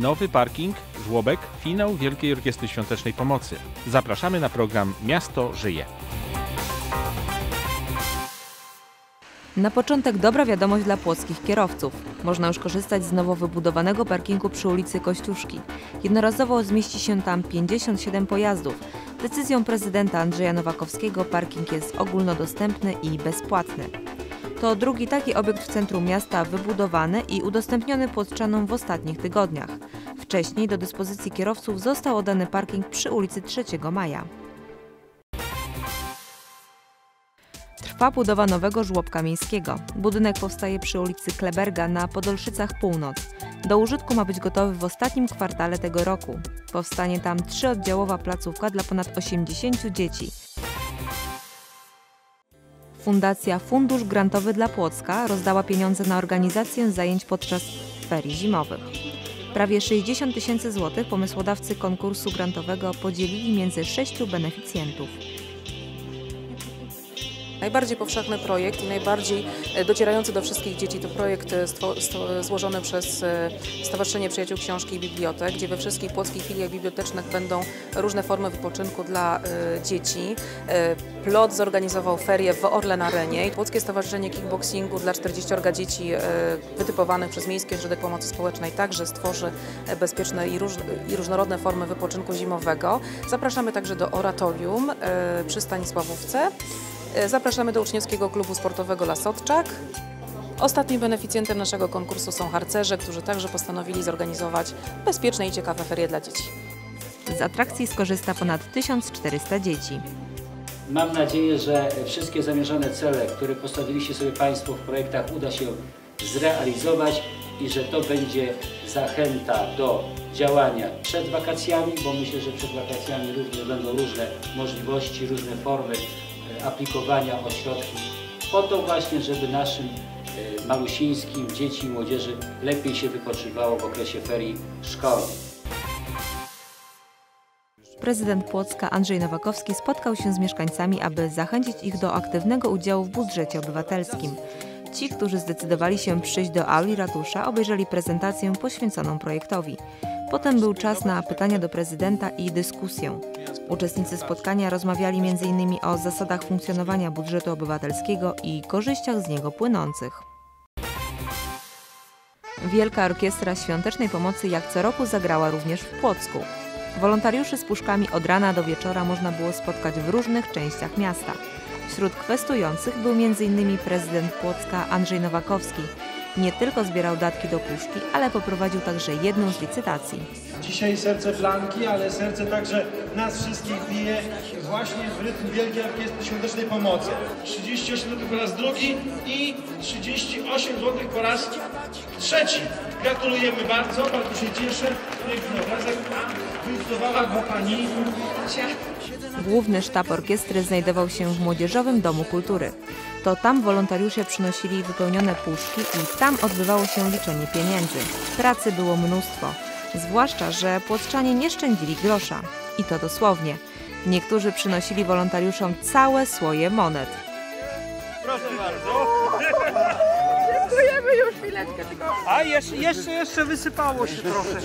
nowy parking, żłobek, finał Wielkiej Orkiestry Świątecznej Pomocy. Zapraszamy na program Miasto żyje. Na początek dobra wiadomość dla płockich kierowców. Można już korzystać z nowo wybudowanego parkingu przy ulicy Kościuszki. Jednorazowo zmieści się tam 57 pojazdów. Decyzją prezydenta Andrzeja Nowakowskiego parking jest ogólnodostępny i bezpłatny. To drugi taki obiekt w centrum miasta wybudowany i udostępniony płoczanom w ostatnich tygodniach. Wcześniej do dyspozycji kierowców został oddany parking przy ulicy 3 Maja. Trwa budowa nowego żłobka miejskiego. Budynek powstaje przy ulicy Kleberga na Podolszycach Północ. Do użytku ma być gotowy w ostatnim kwartale tego roku. Powstanie tam trzyoddziałowa placówka dla ponad 80 dzieci. Fundacja Fundusz Grantowy dla Płocka rozdała pieniądze na organizację zajęć podczas ferii zimowych. Prawie 60 tysięcy złotych pomysłodawcy konkursu grantowego podzielili między sześciu beneficjentów. Najbardziej powszechny projekt i najbardziej e, docierający do wszystkich dzieci to projekt e, złożony przez e, Stowarzyszenie Przyjaciół Książki i Bibliotek, gdzie we wszystkich płockich filiach bibliotecznych będą różne formy wypoczynku dla dzieci. Plot zorganizował ferię w Orlen Arenie. Płockie Stowarzyszenie Kickboxingu dla 40 dzieci wytypowanych przez Miejski Ośrodek Pomocy Społecznej także stworzy bezpieczne i, i różnorodne formy wypoczynku zimowego. Zapraszamy także do oratorium przy Stanisławówce. E, zapraszamy do uczniowskiego klubu sportowego Lasotczak. Ostatnim beneficjentem naszego konkursu są harcerze, którzy także postanowili zorganizować bezpieczne i ciekawe ferie dla dzieci. Z atrakcji skorzysta ponad 1400 dzieci. Mam nadzieję, że wszystkie zamierzone cele, które postawiliście sobie Państwo w projektach uda się zrealizować i że to będzie zachęta do działania przed wakacjami, bo myślę, że przed wakacjami również będą różne możliwości, różne formy aplikowania o środki po to właśnie, żeby naszym e, malusińskim dzieci i młodzieży lepiej się wypoczywało w okresie ferii szkolnych. Prezydent Płocka Andrzej Nowakowski spotkał się z mieszkańcami, aby zachęcić ich do aktywnego udziału w budżecie obywatelskim. Ci, którzy zdecydowali się przyjść do auli ratusza, obejrzeli prezentację poświęconą projektowi. Potem był czas na pytania do prezydenta i dyskusję. Uczestnicy spotkania rozmawiali m.in. o zasadach funkcjonowania budżetu obywatelskiego i korzyściach z niego płynących. Wielka Orkiestra Świątecznej Pomocy jak co roku zagrała również w Płocku. Wolontariuszy z puszkami od rana do wieczora można było spotkać w różnych częściach miasta. Wśród kwestujących był m.in. prezydent Płocka Andrzej Nowakowski, nie tylko zbierał datki do puszki, ale poprowadził także jedną z licytacji. Dzisiaj serce Blanki, ale serce także nas wszystkich bije właśnie w rytm Wielkiej Orkiestry Świątecznej Pomocy. 38 zł po raz drugi i 38 zł po raz trzeci. Gratulujemy bardzo, bardzo się cieszę. Piękny obrazek, a wylicowała go pani. Główny sztab orkiestry znajdował się w Młodzieżowym Domu Kultury. To tam wolontariusze przynosili wypełnione puszki i tam odbywało się liczenie pieniędzy. Pracy było mnóstwo, zwłaszcza, że płotczanie nie szczędzili grosza. I to dosłownie. Niektórzy przynosili wolontariuszom całe słoje monet. Proszę bardzo. Dziękujemy już chwileczkę. Tylko... A jeszcze, jeszcze, jeszcze wysypało się trochę.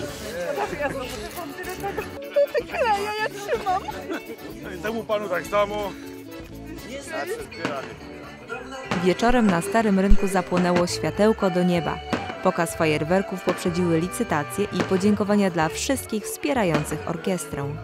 To ty kleja, ja trzymam. Temu panu tak samo. Wieczorem na Starym Rynku zapłonęło światełko do nieba. Pokaz fajerwerków poprzedziły licytacje i podziękowania dla wszystkich wspierających orkiestrę.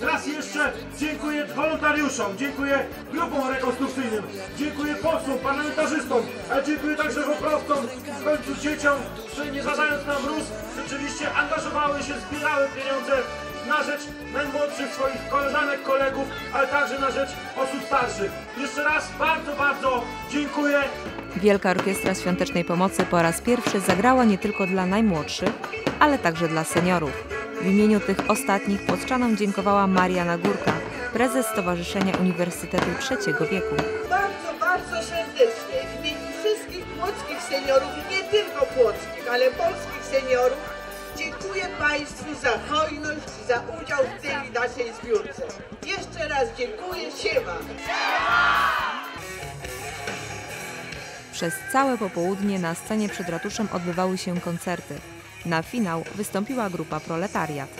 Raz jeszcze dziękuję wolontariuszom, dziękuję grupom rekonstrukcyjnym, dziękuję posłom, parlamentarzystom, ale dziękuję także wyprowadzom, w końcu dzieciom, które nie zważając na mróz, rzeczywiście angażowały się, zbierały pieniądze na rzecz najmłodszych swoich koleżanek, kolegów, ale także na rzecz osób starszych. Jeszcze raz bardzo, bardzo dziękuję. Wielka Orkiestra Świątecznej Pomocy po raz pierwszy zagrała nie tylko dla najmłodszych, ale także dla seniorów. W imieniu tych ostatnich Płoczanom dziękowała Maria Nagórka, prezes Stowarzyszenia Uniwersytetu Trzeciego Wieku. Bardzo, bardzo serdecznie w imieniu wszystkich płockich seniorów, i nie tylko płockich, ale polskich seniorów, dziękuję Państwu za hojność, za udział w tej naszej zbiórce. Jeszcze raz dziękuję, siema! Przez całe popołudnie na scenie przed ratuszem odbywały się koncerty. Na finał wystąpiła grupa Proletariat.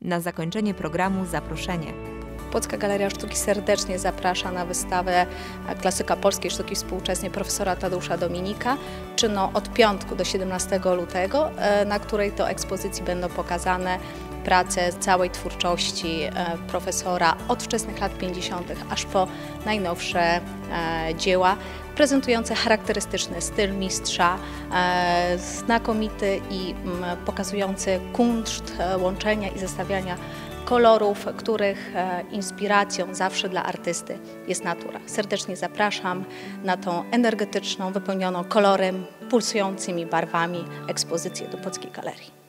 Na zakończenie programu zaproszenie. Płocka Galeria Sztuki serdecznie zaprasza na wystawę klasyka polskiej sztuki współczesnej profesora Tadeusza Dominika, czynną od piątku do 17 lutego, e, na której to ekspozycji będą pokazane prace całej twórczości e, profesora od wczesnych lat 50. aż po najnowsze e, dzieła, prezentujące charakterystyczny styl mistrza, znakomity i mm, pokazujący kunszt łączenia i zestawiania kolorów, których e, inspiracją zawsze dla artysty jest natura. Serdecznie zapraszam na tą energetyczną, wypełnioną kolorem, pulsującymi barwami ekspozycję do Płockiej Galerii.